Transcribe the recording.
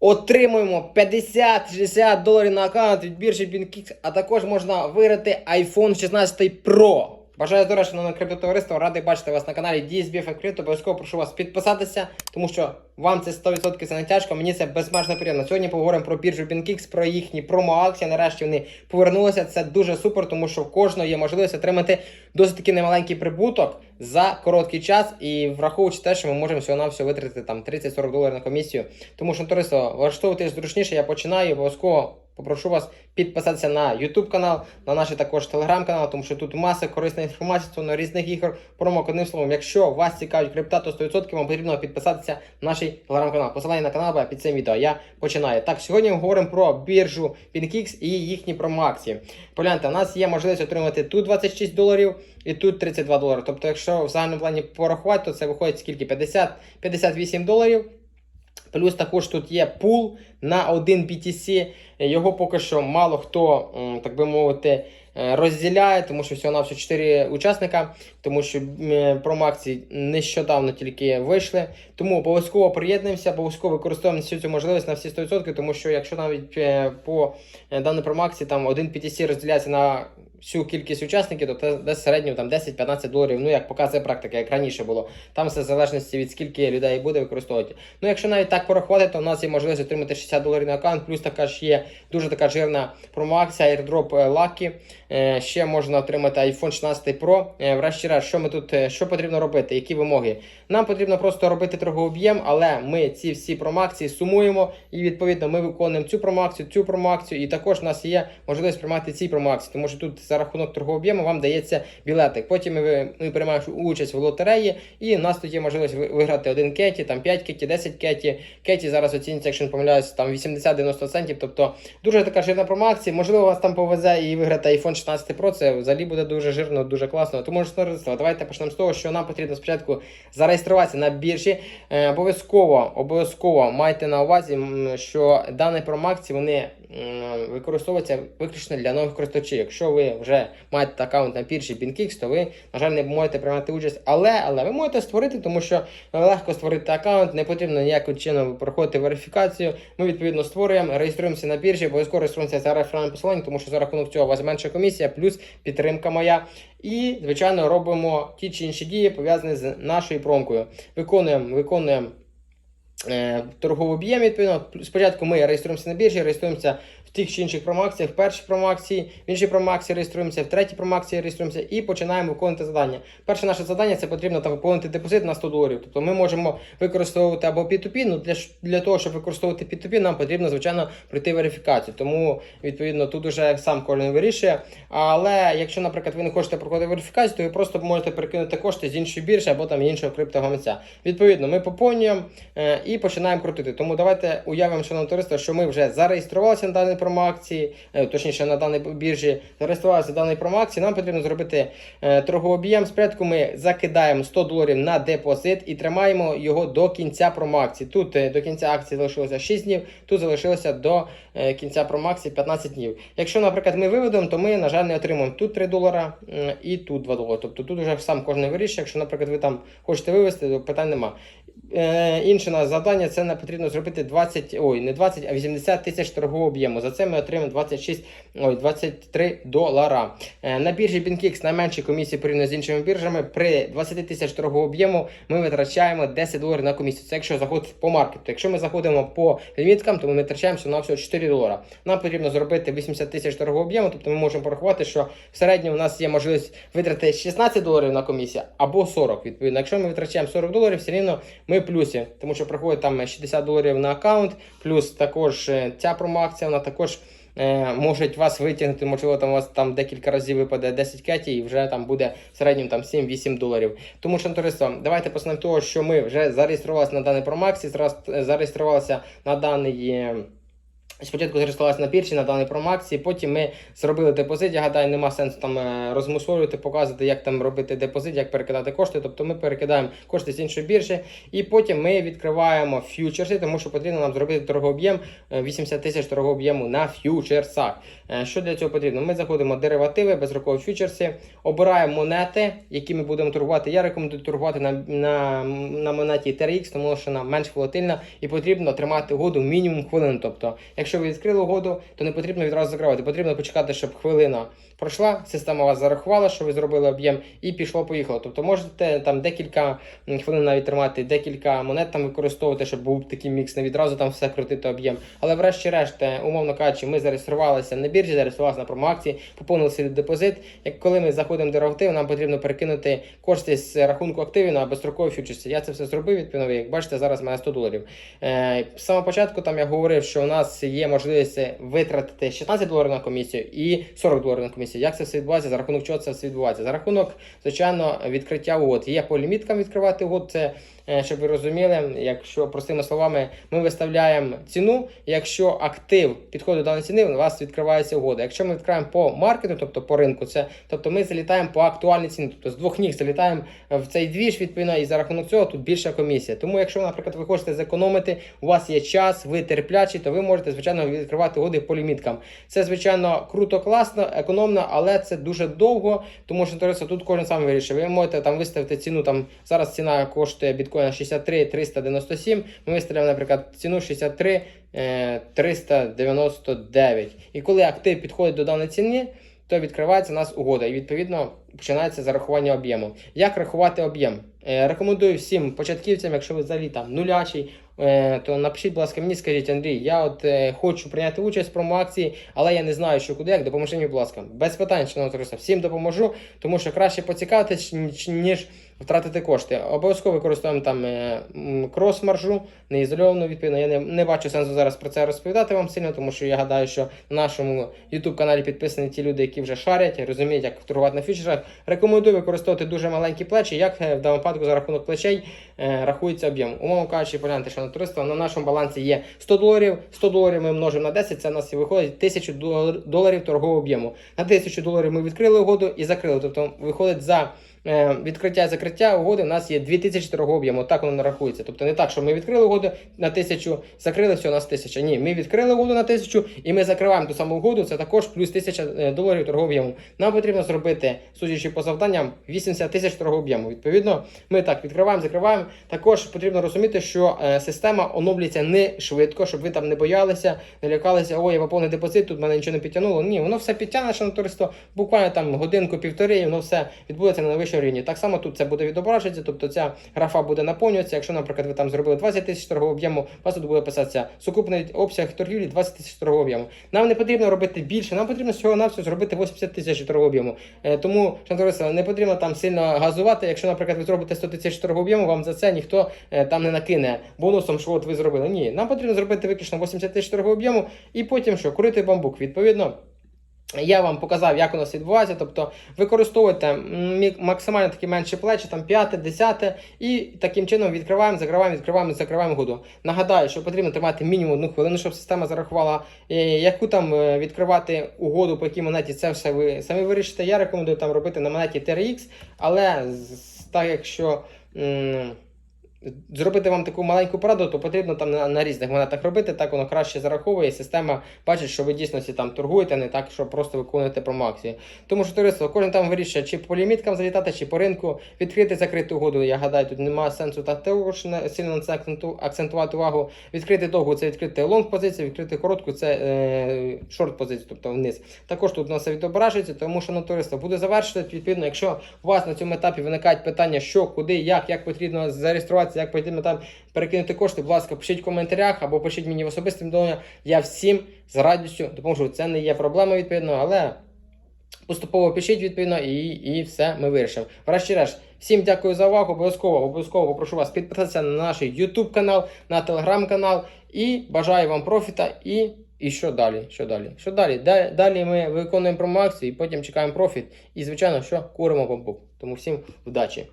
Отримуємо 50-60 доларів на аккаунт від біржі BinKix, а також можна виграти iPhone 16 Pro. Бажаю здоров'я, шановне криптотовариство, радий бачити вас на каналі DSBF Crypto. Обов'язково прошу вас підписатися, тому що вам це 100% це не тяжко, мені це безмежно приємно. Сьогодні поговоримо про біржу BinKix, про їхні промо-акції. Нарешті вони повернулися. Це дуже супер, тому що в кожного є можливість отримати досить таки немаленький прибуток за короткий час. І враховуючи те, що ми можемо всього всього витратити там 30-40 доларів на комісію. Тому що товариство, влаштовуйтесь зручніше, я починаю обов'язково. Попрошу вас підписатися на YouTube канал, на наш також Telegram канал, тому що тут маса корисної інформації стосовно різних ігор. Промок одним словом, якщо вас цікавить крипта, то 100% вам потрібно підписатися на наш Telegram канал. Посилання на канал під цим відео. Я починаю. Так, сьогодні ми говоримо про біржу PinKix і їхні промоакції. Погляньте, у нас є можливість отримати тут 26 доларів і тут 32 долари. Тобто, якщо в загальному плані порахувати, то це виходить скільки? 50-58 доларів. Плюс також тут є пул на один BTC. Його поки що мало хто, так би мовити, е, розділяє, тому що всього на всього 4 учасника, тому що м, промоакції нещодавно тільки вийшли. Тому обов'язково приєднуємося, обов'язково використовуємо всю цю можливість на всі 100%, тому що якщо навіть е, по е, даній промоакції там один BTC розділяється на всю кількість учасників, то десь в середньому там 10-15 доларів, ну як показує практика, як раніше було. Там все в залежності від скільки людей буде використовувати. Ну, якщо навіть так порахувати, то в нас є можливість отримати 60 доларів на аккаунт, плюс така ж є дуже така жирна промоакція, airdrop е, Lucky. Е, Ще можна отримати iPhone 16 Pro. Е, Врешті-решт, що ми тут, е, що потрібно робити, які вимоги? Нам потрібно просто робити торговий об'єм, але ми ці всі промоакції сумуємо і відповідно ми виконуємо цю промоакцію, цю промоакцію, і також у нас є можливість приймати ці промоакції, тому що тут за рахунок торгового об'єму вам дається білетик. Потім ми, ми приймаємо участь в лотереї, і у нас тут є можливість виграти один кеті, там 5 кеті, 10 кеті. Кеті зараз оцінюється, якщо не помиляюсь, там 80-90 центів. Тобто дуже така жирна промоакція. Можливо, вас там повезе і виграти iPhone 16 Pro. Це взагалі буде дуже жирно, дуже класно. Тому товариство, давайте почнемо з того, що нам потрібно спочатку зареєструватися на біржі. Е, обов'язково, обов'язково майте на увазі, що дані промоакції вони м, використовуються виключно для нових користувачів. Якщо ви вже маєте аккаунт на біржі BinKix, то ви, на жаль, не можете приймати участь. Але, але ви можете створити, тому що легко створити аккаунт, не потрібно ніяким чином проходити верифікацію. Ми відповідно створюємо, реєструємося на біржі, обов'язково реєструємося за реферальним посиланням, тому що за рахунок цього у вас менша комісія, плюс підтримка моя. І, звичайно, робимо ті чи інші дії пов'язані з нашою промкою. Виконуємо, виконуємо торговий об'єм, відповідно. Спочатку ми реєструємося на біржі, реєструємося в тих чи інших промоакціях, в першій промоакції, в іншій промоакції реєструємося, в третій промоакції реєструємося і починаємо виконувати завдання. Перше наше завдання це потрібно там виповнити депозит на 100 доларів. Тобто ми можемо використовувати або P2P, ну для, для того, щоб використовувати P2P, нам потрібно, звичайно, пройти верифікацію. Тому, відповідно, тут уже сам кожен вирішує. Але якщо, наприклад, ви не хочете проходити верифікацію, то ви просто можете перекинути кошти з іншої біржі або там іншого криптогаманця. Відповідно, ми поповнюємо е, і починаємо крутити. Тому давайте уявимо, шановне товариство, що ми вже зареєструвалися на даній промоакції, е, точніше на даній біржі, зареєструвалися на даній промоакції. Нам потрібно зробити е, торговий об'єм. Спочатку ми закидаємо 100 доларів на депозит і тримаємо його до кінця промоакції. Тут е, до кінця акції залишилося 6 днів, тут залишилося до кінця промоакції 15 днів. Якщо, наприклад, ми виведемо, то ми, на жаль, не отримаємо тут 3 долара і тут 2 долари. Тобто тут вже сам кожен вирішує. Якщо, наприклад, ви там хочете вивести, то питань нема. Е, інше наше завдання це не потрібно зробити 20, ой, не 20, а 80 тисяч торгового об'єму. За це ми отримаємо 26, ой, 23 долара. Е, на біржі BinKix найменші комісії порівняно з іншими біржами. При 20 тисяч торгового об'єму ми витрачаємо 10 доларів на комісію. Це якщо заходити по маркету. Якщо ми заходимо по ліміткам, то ми витрачаємо всього на всього 4 долара. Нам потрібно зробити 80 тисяч торгового об'єму, тобто ми можемо порахувати, що в середньому у нас є можливість витратити 16 доларів на комісію або 40. Відповідно, якщо ми витрачаємо 40 доларів, все рівно ми в плюсі, тому що приходить там 60 доларів на аккаунт, плюс також е, ця промоакція, вона також. Е, може вас витягнути, можливо, там у вас там декілька разів випаде 10 кеті і вже там буде в середньому там 7-8 доларів. Тому що товариство, давайте почнемо того, що ми вже зареєструвалися на даний промаксі, зареєструвалися на даний. Е, Спочатку зареєструвалися на біржі, на даній промакції, потім ми зробили депозит. Я гадаю, нема сенсу там е, розмусолювати, показувати, як там робити депозит, як перекидати кошти. Тобто ми перекидаємо кошти з іншої біржі, і потім ми відкриваємо ф'ючерси, тому що потрібно нам зробити торгооб'єм е, 80 тисяч торгооб'єму на ф'ючерсах. Е, Що для цього потрібно? Ми заходимо деривативи, безрокові ф'ючерси, обираємо монети, які ми будемо торгувати. Я рекомендую торгувати на, на, на монеті TRX, тому що вона менш волатильна і потрібно тримати угоду мінімум хвилину. Тобто, якщо ви відкрили угоду, то не потрібно відразу закривати. Потрібно почекати, щоб хвилина пройшла, система вас зарахувала, що ви зробили об'єм, і пішло, поїхало. Тобто можете там декілька хвилин навіть тримати, декілька монет там використовувати, щоб був такий мікс, не відразу там все крутити об'єм. Але врешті-решт, е, умовно кажучи, ми зареєструвалися на біржі, зареєструвалися на промоакції, поповнили свій депозит. Як коли ми заходимо до актив, нам потрібно перекинути кошти з рахунку активів на безстрокові фьючерси. Я це все зробив відповідно. Як бачите, зараз мене 100 доларів. Е, з самого початку там я говорив, що у нас є можливість витратити 16 доларів на комісію і 40 доларів на комісію. Як це все відбувається? За рахунок чого це все відбувається? За рахунок, звичайно, відкриття угод. Є по ліміткам відкривати угод. Це е, щоб ви розуміли, якщо простими словами, ми виставляємо ціну. Якщо актив підходить до даної ціни, у вас відкривається угода. Якщо ми відкриваємо по маркету, тобто по ринку, це тобто ми залітаємо по актуальній ціні, тобто з двох ніг залітаємо в цей двіж, відповідно, і за рахунок цього тут більша комісія. Тому, якщо, наприклад, ви хочете зекономити, у вас є час, ви терплячі, то ви можете звичайно відкривати угоди по ліміткам. Це звичайно круто, класно, економно, але це дуже довго, тому що товариство, тут кожен сам вирішує. Ви можете там виставити ціну. Там зараз ціна коштує біткоїна 63 397. Ми виставляємо, наприклад, ціну 63 е, 399. І коли актив підходить до даної ціни, то відкривається у нас угода, і відповідно починається зарахування об'єму. Як рахувати об'єм? Е, Рекомендую всім початківцям, якщо ви взагалі там нулячий, е, то напишіть, будь ласка, мені скажіть, Андрій, я от е, хочу прийняти участь в промоакції, але я не знаю, що куди, як допоможи мені, будь ласка. Без питань, шановні товариство, всім допоможу, тому що краще поцікавитись, ніж- ніж втратити кошти. Обов'язково використовуємо там е, крос-маржу, не ізольовану, відповідно. Я не, не бачу сенсу зараз про це розповідати вам сильно, тому що я гадаю, що на нашому YouTube каналі підписані ті люди, які вже шарять, розуміють, як торгувати на фьючерсах. Рекомендую використовувати дуже маленькі плечі, як е, в даному випадку за рахунок плечей е, рахується об'єм. Умовно кажучи, погляньте, що на туриста на нашому балансі є 100 доларів. 100 доларів ми множимо на 10, це у нас і виходить 1000 дол- доларів торгового об'єму. На 1000 доларів ми відкрили угоду і закрили. Тобто виходить за відкриття і закриття угоди у нас є 2000 торгового об'єму. Так воно рахується. Тобто не так, що ми відкрили угоду на 1000, закрили все, у нас 1000. Ні, ми відкрили угоду на 1000 і ми закриваємо ту саму угоду. Це також плюс 1000 е, доларів торгового. Нам потрібно зробити, судячи по завданням, 80 тисяч торгового. Відповідно, ми так відкриваємо, закриваємо. Також потрібно розуміти, що е, система оновлюється не швидко, щоб ви там не боялися, не лякалися, ой, я поповнив депозит, тут мене нічого не підтягнуло. Ні, воно все підтягне, на туристо, буквально там годинку-півтори, і воно все відбудеться на найвищому рівні. Так само тут це буде відображатися, тобто ця графа буде наповнюватися. Якщо, наприклад, ви там зробили 20 тисяч торгового об'єму, у вас тут буде писатися сукупний обсяг торгівлі 20 тисяч торгового об'єму. Нам не потрібно робити більше, нам потрібно всього навсього зробити 80 тисяч торгового об'єму. Е, тому, шановні не потрібно там сильно газувати. Якщо, наприклад, ви зробите 100 тисяч торгового об'єму, вам за це ніхто е, там не накине бонусом, що от ви зробили. Ні, нам потрібно зробити виключно 80 тисяч торгового об'єму і потім що курити бамбук. Відповідно. Я вам показав, як у нас відбувається. Тобто використовуйте максимально такі менші плечі, там 5, 10, і таким чином відкриваємо, закриваємо, відкриваємо, закриваємо году. Нагадаю, що потрібно тримати мінімум одну хвилину, щоб система зарахувала, яку там е, відкривати угоду, по якій монеті, це все ви самі вирішите. Я рекомендую там робити на монеті TRX, але так якщо. Зробити вам таку маленьку пораду, то потрібно там на, на різних монетах робити, так воно краще зараховує, система бачить, що ви дійсно там торгуєте, не так, що просто виконуєте промоакції. Тому що товариство, кожен там вирішує, чи по ліміткам залітати, чи по ринку, відкрити, закрити угоду. Я гадаю, тут немає сенсу так також не- сильно на це акцентувати увагу. Відкрити довгу це відкрити лонг позицію, відкрити коротку це е, шорт позицію, тобто вниз. Також тут у нас відображується, тому що на товариство буде завершити. Відповідно, якщо у вас на цьому етапі виникають питання, що, куди, як, як потрібно зареєструватися, як потрібно там перекинути кошти, будь ласка, пишіть в коментарях або пишіть мені в особисте повідомлення. Я всім з радістю допоможу. Це не є проблема, відповідно, але поступово пишіть відповідно і, і все ми вирішимо. Врешті-решт, всім дякую за увагу. Обов'язково обов'язково попрошу вас підписатися на наш YouTube канал, на Telegram канал і бажаю вам профіта і. І що далі? Що далі? Що далі? Далі, ми виконуємо промоакцію і потім чекаємо профіт. І, звичайно, що куримо бамбук. Тому всім вдачі!